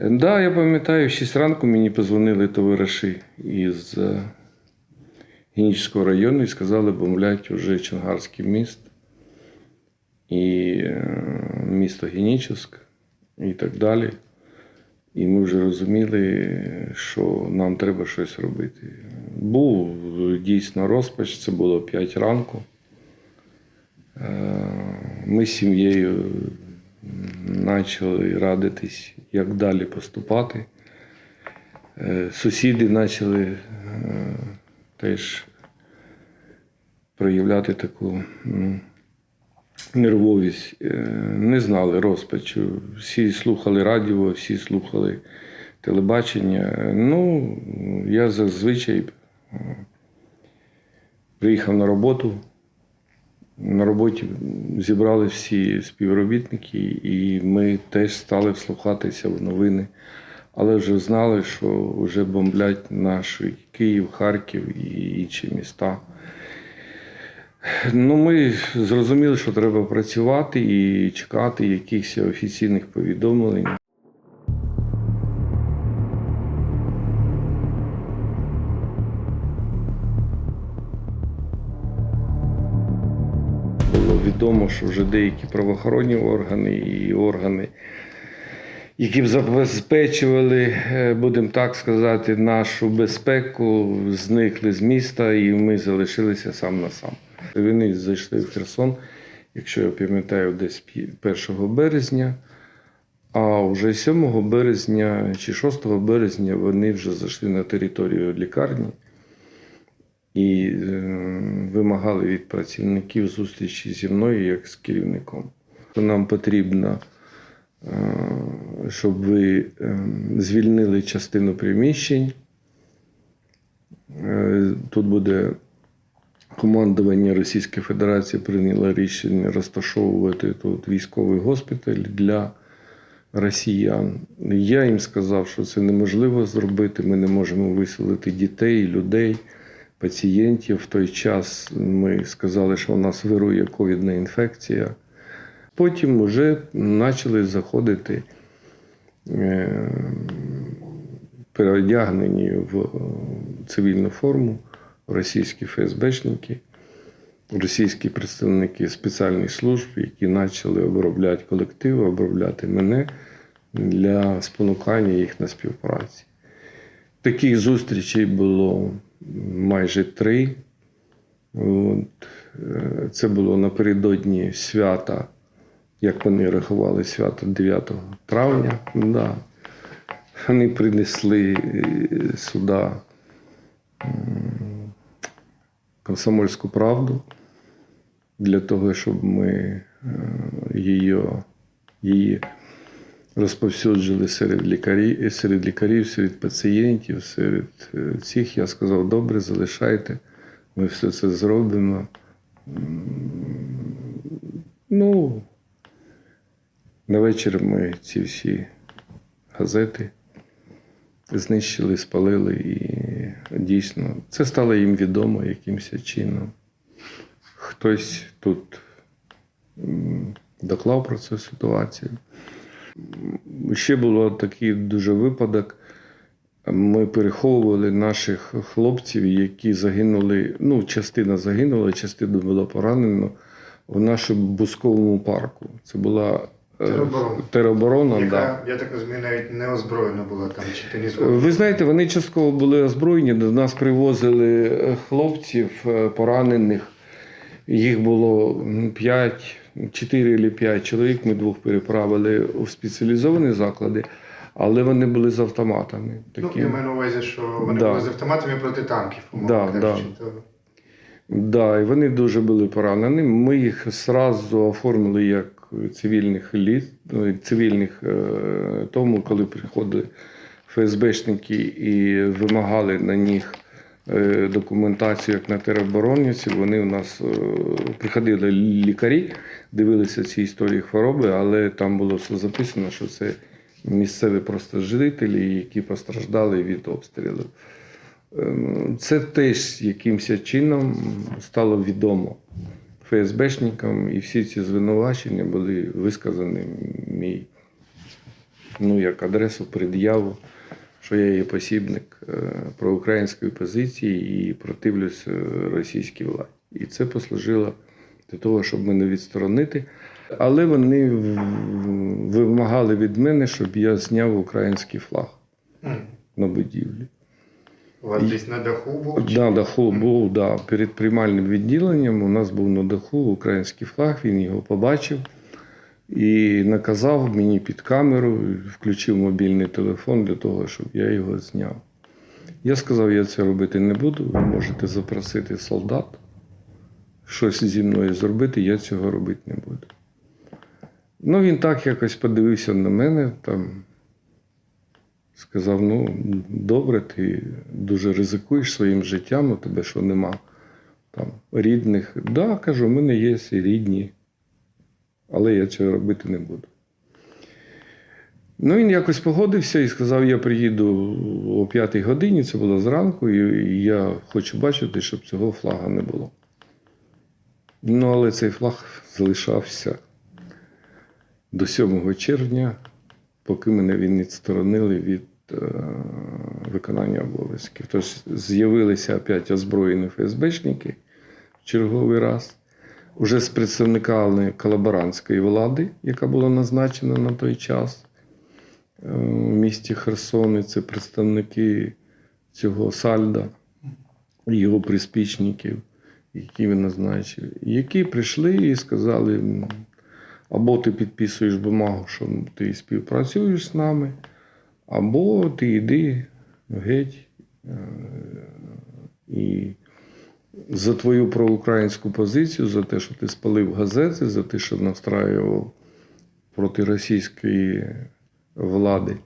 Так, да, я пам'ятаю, в 6 ранку мені позвонили товариші із е, Генічського району і сказали, бомблять уже Чонгарський міст і е, місто Генічеськ і так далі. І ми вже розуміли, що нам треба щось робити. Був дійсно розпач, це було 5 ранку. Е, Ми з сім'єю почали радитись, як далі поступати. Е, Сусіди почали е, теж проявляти таку ну, нервовість. Е, Не знали розпачу. Всі слухали радіо, всі слухали телебачення. Ну, я зазвичай приїхав на роботу. На роботі зібрали всі співробітники, і ми теж стали вслухатися в новини. Але вже знали, що вже бомблять наш Київ, Харків і інші міста. Ну, ми зрозуміли, що треба працювати і чекати якихось офіційних повідомлень. Було відомо, що вже деякі правоохоронні органи і органи, які б забезпечували, е, будемо так сказати, нашу безпеку, зникли з міста, і ми залишилися сам на сам. Вони зайшли в Херсон, якщо я пам'ятаю, десь 1 березня. А вже 7 березня чи 6 березня вони вже зайшли на територію лікарні і е, вимагали від працівників зустрічі зі мною як з керівником. Нам потрібно, е, щоб ви е, звільнили частину приміщень. Тут буде командування Російської Федерації прийняло рішення розташовувати тут військовий госпіталь для росіян. Я їм сказав, що це неможливо зробити. Ми не можемо виселити дітей, людей, пацієнтів. В той час ми сказали, що у нас вирує ковідна інфекція. Потім вже почали заходити е, переодягнені в цивільну форму російські ФСБшники, російські представники спеціальних служб, які почали обробляти колектив, обробляти мене для спонукання їх на співпраці. Таких зустрічей було майже три. От. Це було напередодні свята, як вони рахували свято 9 травня. Да. Вони принесли е, сюди комсомольську правду для того, щоб ми е, її, її розповсюджили серед лікарів, серед лікарів, серед пацієнтів, серед е, всіх. Я сказав, добре, залишайте, ми все це зробимо. Ну, на вечір ми ці всі газети знищили, спалили, і дійсно це стало їм відомо якимось чином. Хтось тут доклав про цю ситуацію. Ще було такий дуже випадок. Ми переховували наших хлопців, які загинули. Ну, частина загинула, частина була поранена в нашому бусковому парку. Це була е, Тероборона. тероборона. да. Я так розумію, навіть не озброєна була там, чи ти не згоден? Ви знаєте, вони частково були озброєні. До нас привозили е, хлопців е, поранених. Їх було 5, 4 чи 5 чоловік. Ми двох переправили у спеціалізовані заклади, але вони були з автоматами. Ну, я маю на увазі, що вони Да. були з автоматами проти танків, умовно Да, кажучи. да. Да, і вони дуже були поранені. Ми їх зразу оформили як цивільних літ, ну, цивільних е, тому, коли приходили ФСБшники і вимагали на них документацію як на тероборонівців. Вони у нас е, приходили лікарі, дивилися ці історії хвороби, але там було все записано, що це місцеві просто жителі, які постраждали від обстрілів. Ем, Це теж якимось чином стало відомо ФСБшникам, і всі ці звинувачення були висказані мій ну, як адресу, пред'яву, що я є посібник е, проукраїнської позиції і противлюсь е, російській владі. І це послужило для того, щоб мене відсторонити. Але вони вимагали від мене, щоб я зняв український флаг на будівлі. У вас десь на даху був? чи- На даху був да, перед приймальним відділенням. У нас був на даху український флаг, він його побачив і наказав мені під камеру, включив мобільний телефон для того, щоб я його зняв. Я сказав, я це робити не буду. Ви можете запросити солдат, щось зі мною зробити, я цього робити не буду. Ну, він так якось подивився на мене, там, сказав: ну, добре, ти дуже ризикуєш своїм життям, у тебе що нема там рідних. Да, кажу, у мене є рідні, але я цього робити не буду. Ну, він якось погодився і сказав: я приїду о 5 годині, це було зранку, і я хочу бачити, щоб цього флага не було. Ну, але цей флаг залишався до 7 червня, поки мене він відсторонили від е, виконання обов'язків. Тож з'явилися опять озброєні ФСБшники в черговий раз, уже з представниками колаборантської влади, яка була назначена на той час е, в місті Херсони. Це представники цього Сальда, і його приспічників, які він назначив, які прийшли і сказали. Або ти підписуєш бумагу, що ти співпрацюєш з нами, або ти йди геть е, і за твою проукраїнську позицію, за те, що ти спалив газети, за те, що настраював проти російської влади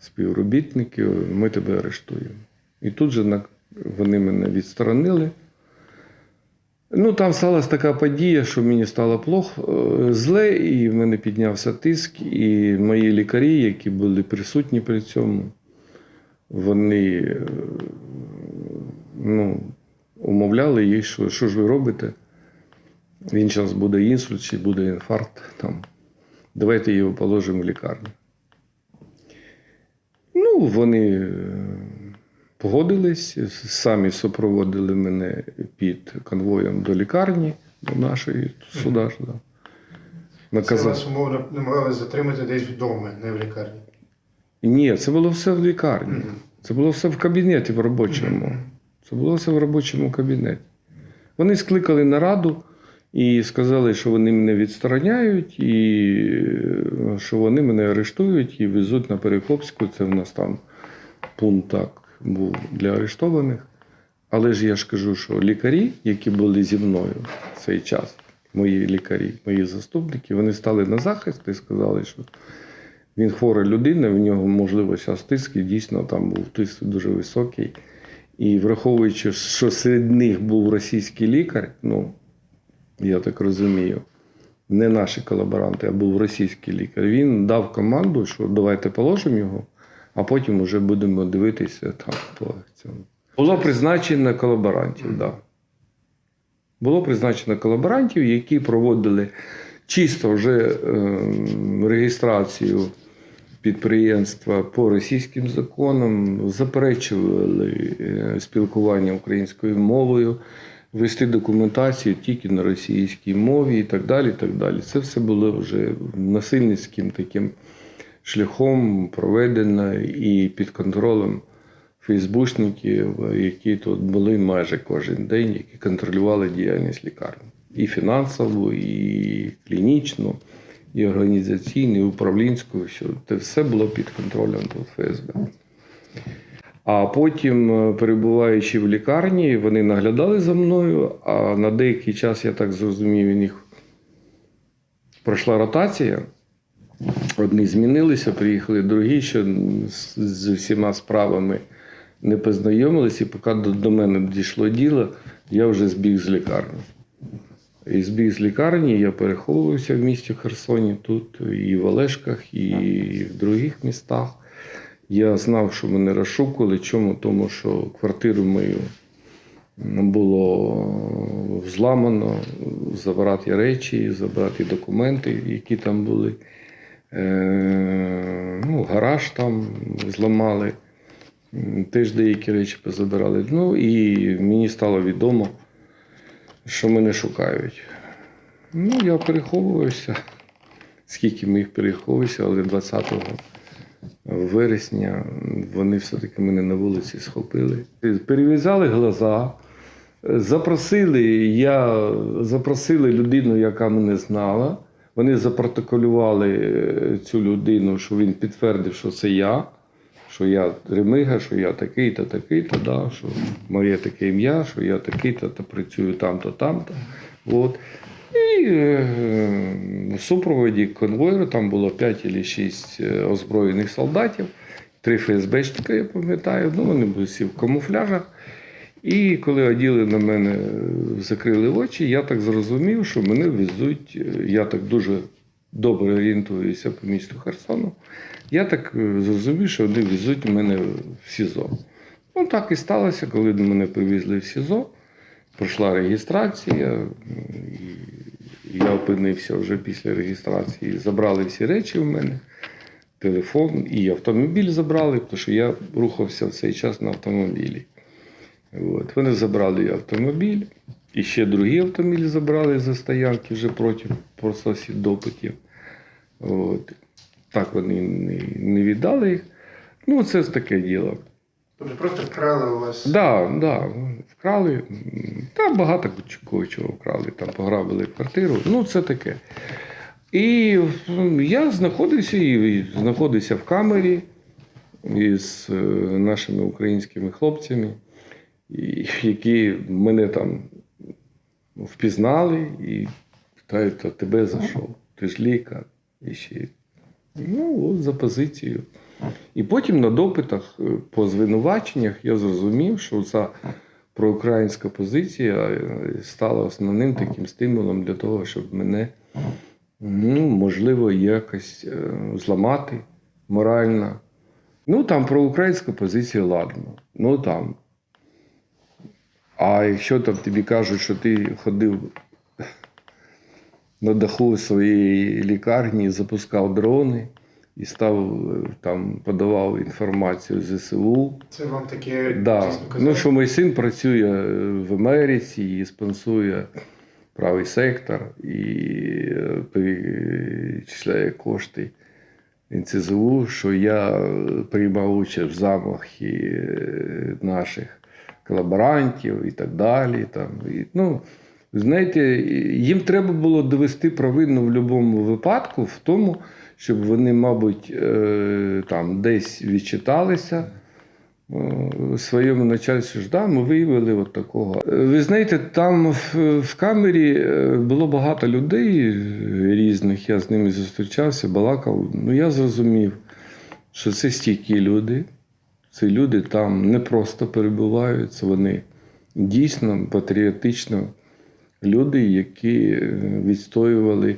співробітників, ми тебе арештуємо. І тут же вони мене відсторонили. Ну, там сталася така подія, що мені стало плохо, е, зле, і в мене піднявся тиск, і мої лікарі, які були присутні при цьому, вони е, ну, умовляли їх, що що ж ви робите? Він зараз буде інсульт чи буде інфаркт. Там. Давайте його положимо в лікарню. Ну, вони е, погодились, самі супроводили мене під конвоєм до лікарні, до нашої суда. ж, Да. Це вас умовно намагалися затримати десь вдома, не в лікарні. Ні, це було все в лікарні. Це було все в кабінеті в робочому. Це було все в робочому кабінеті. Вони скликали нараду і сказали, що вони мене відстороняють, і е, що вони мене арештують і везуть на Перекопську. Це в нас там пункт так був для арештованих. Але ж я ж кажу, що лікарі, які були зі мною в цей час, мої лікарі, мої заступники, вони стали на захист і сказали, що він хвора людина, в нього, можливо, зараз тиск, і дійсно там був тиск дуже високий. І враховуючи, що серед них був російський лікар, ну, я так розумію, не наші колаборанти, а був російський лікар, він дав команду, що давайте положимо його, а потім вже будемо дивитися там по цьому. Було призначено колаборантів, так. Да. Було призначено колаборантів, які проводили чисто вже ем, реєстрацію підприємства по російським законам, заперечували е, спілкування українською мовою, вести документацію тільки на російській мові і так далі. І так далі. Це все було вже насильницьким таким шляхом проведено і під контролем фейсбушників, які тут були майже кожен день, які контролювали діяльність лікарні. І фінансову, і клінічну, і організаційну, і управлінську. Все. Це все було під контролем ФСБ. А потім, е, перебуваючи в лікарні, вони наглядали за мною, а на деякий час, я так зрозумів, у них пройшла ротація. Одні змінилися, приїхали другі, що з, всіма справами не познайомилися, і поки до мене дійшло діло, я вже збіг з лікарні. Збіг з лікарні, я переховувався в місті Херсоні, тут, і в Олешках, і в других містах. Я знав, що мене розшукували. Чому? Тому що квартиру мою було взламано, забрати речі, забрати документи, які там були. Е, ну, гараж там зламали, теж деякі речі позабирали. Ну і мені стало відомо, що мене шукають. Ну, я переховувався. Скільки ми їх переховувався, але 20 вересня вони все-таки мене на вулиці схопили. Перев'язали глаза, запросили, я, запросили людину, яка мене знала. Вони запротоколювали е, цю людину, що він підтвердив, що це я, що я Ремига, що я такий-то, такий-то, да, що моє таке ім'я, що я такий-то, та працюю там-то, там-то. От. І е, в супроводі конвойру там було 5 чи 6 озброєних солдатів, три ФСБшника, я пам'ятаю. Ну, вони були всі в камуфляжах. І коли оділи на мене, е, закрили очі, я так зрозумів, що мене везуть. е, Я так дуже добре орієнтуюся по місту Херсону. Я так е, зрозумів, що вони везуть мене в СІЗО. Ну, так і сталося, коли мене привезли в СІЗО. Пройшла реєстрація, і я опинився вже після реєстрації. Забрали всі речі в мене, телефон і автомобіль забрали, тому що я рухався в цей час на автомобілі. От. Вони забрали автомобіль, і ще другий автомобіль забрали за стоянки вже проти процесів допитів. От. Так вони не, не віддали їх. Ну, це ж таке діло. Тобто просто вкрали у вас. Да, да, вкрали. Та багато кого чого вкрали, там пограбили квартиру. Ну, це таке. І я знаходився і знаходився в камері із е, нашими українськими хлопцями, які мене там впізнали і питають, а тебе за що? Ти ж лікар. І ще. Ну, от за позицію. І потім на допитах е, по звинуваченнях я зрозумів, що ця проукраїнська позиція е, стала основним таким стимулом для того, щоб мене, ну, можливо, якось е, зламати морально. Ну, там проукраїнська позиція, ладно. Ну там. А якщо там тобі кажуть, що ти ходив на даху своєї лікарні, запускав дрони і став е, там, подавав інформацію ЗСУ. Це вам таке Да. дійсно казали? Ну, що мій син працює е, в Америці і спонсує правий сектор і е, перечисляє кошти НЦЗУ, що я приймав участь в замахі наших колаборантів і так далі. Там. І, ну, знаєте, їм треба було довести провину в будь-якому випадку в тому, щоб вони, мабуть, е, там десь відчиталися е, своєму начальству да, ми виявили от такого. Е, Ви знаєте, там в, камері було багато людей різних, я з ними зустрічався, балакав. Ну, я зрозумів, що це стійкі люди. Ці люди там не просто перебувають, вони дійсно патріотично люди, які е, відстоювали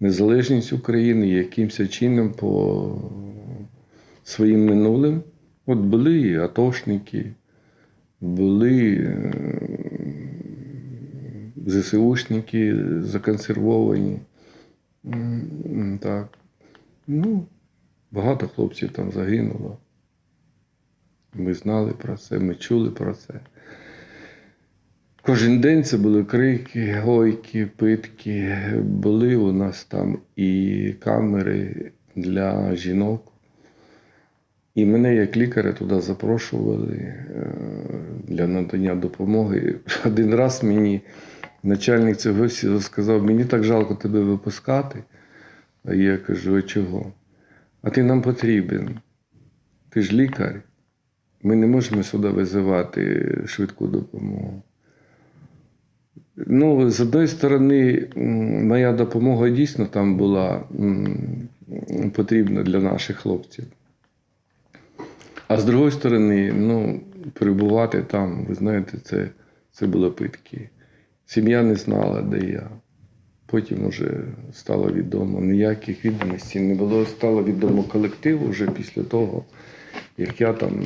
незалежність України якимось чином по своїм минулим. От були атошники, були е, ЗСУшники законсервовані. Так. Ну, багато хлопців там загинуло. Ми знали про це, ми чули про це. Кожен день це були крики, гойки, питки. Були у нас там і камери для жінок. І мене як лікаря туди запрошували е, для надання допомоги. Один раз мені начальник цього СІЗО сказав, мені так жалко тебе випускати. А я кажу, а чого? А ти нам потрібен. Ти ж лікар. Ми не можемо сюди визивати швидку допомогу. Ну, з одної сторони, моя допомога дійсно там була потрібна для наших хлопців. А з другої сторони, ну, перебувати там, ви знаєте, це, це було питки. Сім'я не знала, де я. Потім вже стало відомо, ніяких відомостей не було. Стало відомо колективу вже після того, як я там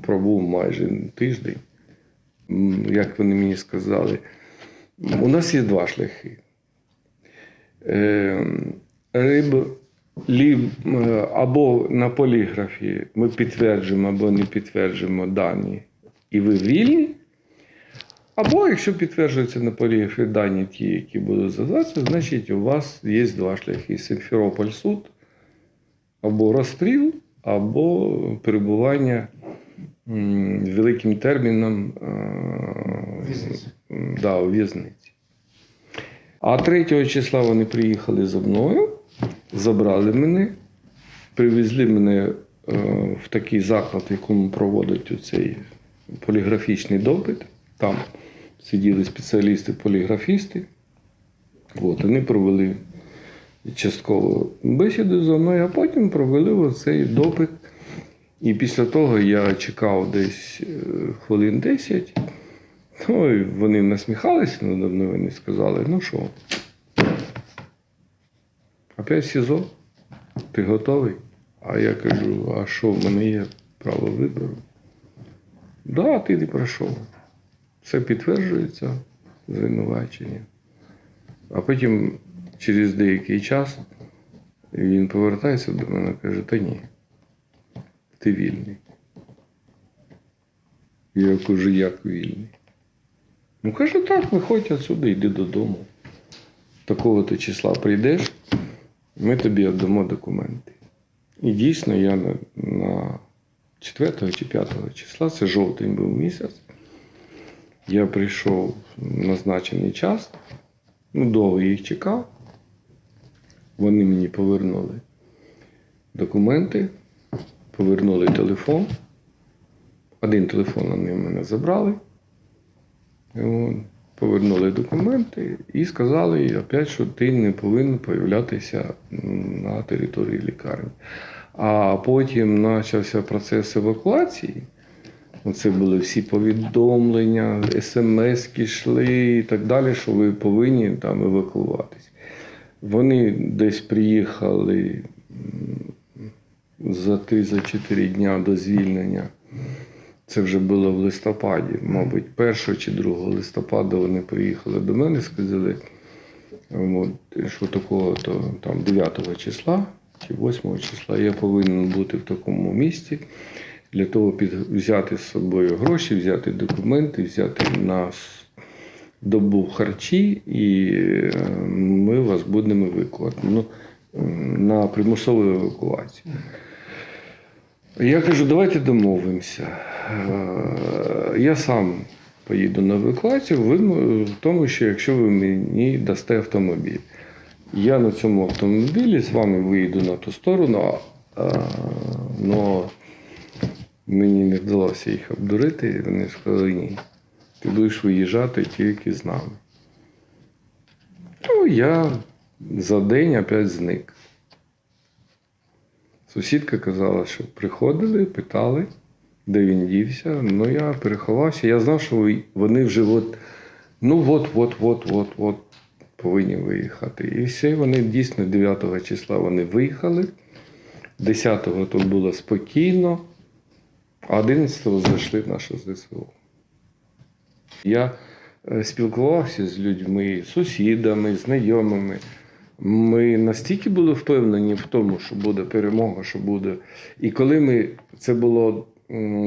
пробув майже тиждень. Як вони мені сказали, у нас є два шляхи. Е, Риб лі- е, або на поліграфі ми підтверджуємо або не підтверджуємо дані, і ви вільні. Або якщо підтверджуються на поліграфі дані ті, які будуть задатися, значить у вас є два шляхи: Симферополь суд, або розстріл, або перебування великим терміном е, да, у в'язниці. А 3 числа вони приїхали за мною, забрали мене, привезли мене е, в такий заклад, в якому проводять цей поліграфічний допит. Там сиділи спеціалісти-поліграфісти. От, вони провели частково бесіду зі мною, а потім провели оцей допит. І після того я чекав десь е, хвилин 10. Ну, вони насміхалися надо мною, вони сказали, ну що, опять СІЗО? Ти готовий? А я кажу, а що, в мене є право вибору? Да, ти не пройшов. Все підтверджується звинувачення. А потім, через деякий час, він повертається до мене і каже, та ні, ти вільний. Я кажу, як вільний? Ну, каже, так, виходь отсюди, йди додому. Такого-то числа прийдеш, ми тобі віддамо документи. І дійсно я на, на 4 чи 5 числа, це жовтень був місяць. Я прийшов в назначений час, ну, довго їх чекав. Вони мені повернули документи, повернули телефон. Один телефон вони в мене забрали. Повернули документи і сказали опять, що ти не повинен появлятися на території лікарні. А потім почався процес евакуації. Оце були всі повідомлення, смс йшли і так далі, що ви повинні там евакуюватись. Вони десь приїхали за 3-4 дня до звільнення. Це вже було в листопаді, мабуть, 1 чи 2 листопада вони приїхали до мене, сказали, що такого то там 9 числа чи 8 числа я повинен бути в такому місці для того під, взяти з собою гроші, взяти документи, взяти на добу харчі, і е, ми вас будемо евакувати ну, на примусову евакуацію. Я кажу, давайте домовимося. Е, Я сам поїду на евакуацію, ви в тому, що якщо ви мені дасте автомобіль. Я на цьому автомобілі з вами виїду на ту сторону, але мені не вдалося їх обдурити. і Вони сказали, ні, ти будеш виїжджати тільки з нами. Ну, я за день опять зник. Сусідка казала, що приходили, питали, де він дівся. Ну, я переховався. Я знав, що вони вже от, ну от, от, от, от, от повинні виїхати. І все, вони дійсно 9 числа вони виїхали. 10-го тут було спокійно, а 11-го зайшли в наше ЗСУ. Я е, спілкувався з людьми, сусідами, знайомими. Ми настільки були впевнені в тому, що буде перемога, що буде. І коли ми це було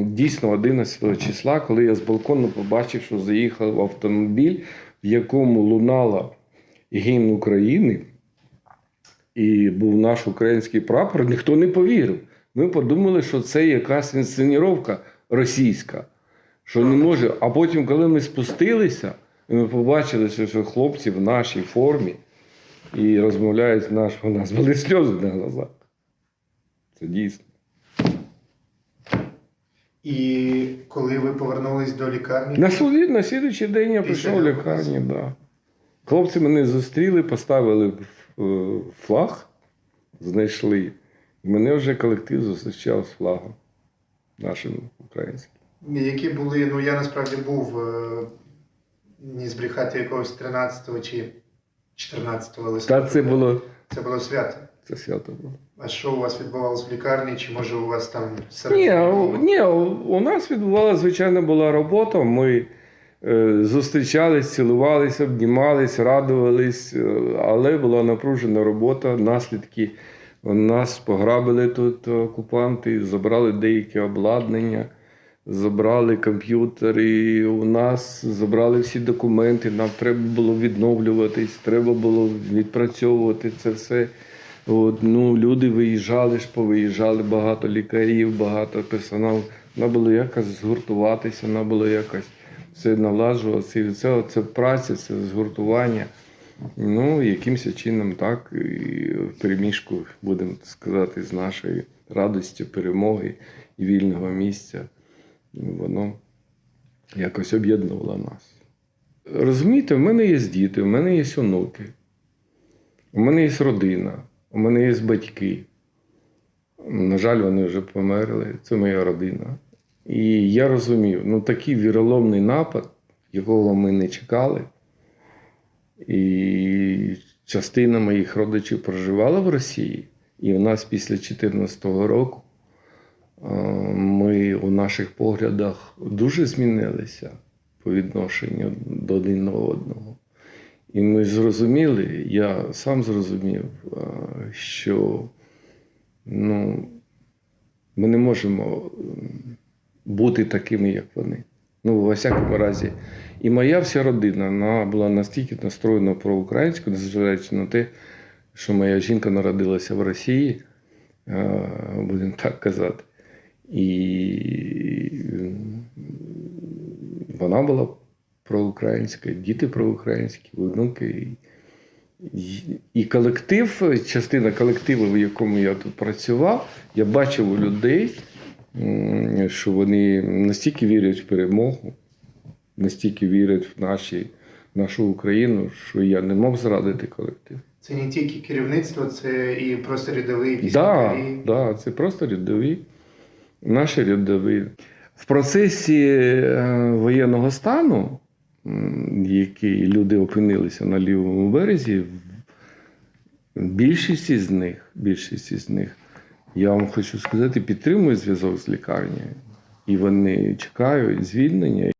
дійсно 11 числа, коли я з балкону побачив, що заїхав автомобіль, в якому лунала гімн України, і був наш український прапор, ніхто не повірив. Ми подумали, що це якась інсценіровка російська, що не може. А потім, коли ми спустилися, ми побачили, що- що хлопці в нашій формі і розмовляють з наш, у нас були сльози на глазах. Це дійсно. І коли ви повернулись до лікарні, На суді на слідуючий день я прийшов в евакуації. лікарню. Да. Хлопці мене зустріли, поставили е, флаг, знайшли. І мене вже колектив зустрічав з флагом нашим українським. які були, ну я насправді був е, не збрехати якогось 13-го чи 14 листопада. Та це було Це було свято. це свято було. А що у вас відбувалось в лікарні? Чи може у вас там серед Ні, у- ні, у- у нас відбувалася звичайно була робота. Ми е, зустрічались, цілувалися, обнімались, радувались, е, але була напружена робота, наслідки Нас пограбили тут окупанти, забрали деяке обладнання, забрали комп'ютери у нас, забрали всі документи. Нам треба було відновлюватись, треба було відпрацьовувати це все. От, ну, люди виїжджали ж, повиїжджали, багато лікарів, багато персоналу. Треба було якось згуртуватися, треба було якось все наладжуватися. І це, це праця, це згуртування. Ну, якимось чином так, і в переміжку, будемо сказати, з нашою радістю перемоги і вільного місця, воно якось об'єднувало нас. Розумієте, в мене є діти, в мене є онуки, у мене є родина, у мене є батьки. На жаль, вони вже померли, це моя родина. І я розумів, ну такий віроломний напад, якого ми не чекали. І частина моїх родичів проживала в Росії. І у нас після 2014 року ми у наших поглядах дуже змінилися по відношенню до один одного. І ми зрозуміли, я сам зрозумів, е, що ну, ми не можемо бути такими, як вони. Ну, во всякому разі, і моя вся родина вона була настільки настроєна проукраїнську, незважаючи на те, що моя жінка народилася в Росії, е, будемо так казати. І вона була проукраїнська, діти проукраїнські, внуки. І, колектив, частина колективу, в якому я тут працював, я бачив у людей, що вони настільки вірять в перемогу, настільки вірять в наші, нашу Україну, що я не мог зрадити колектив. Це не тільки керівництво, це і просто рядові Так, військові. да, це просто рядові, наші рядові. В процесі е, воєнного стану, який люди опинилися на лівому березі, більшість із них, більшість із них, я вам хочу сказати, підтримують зв'язок з лікарнею. І вони чекають звільнення.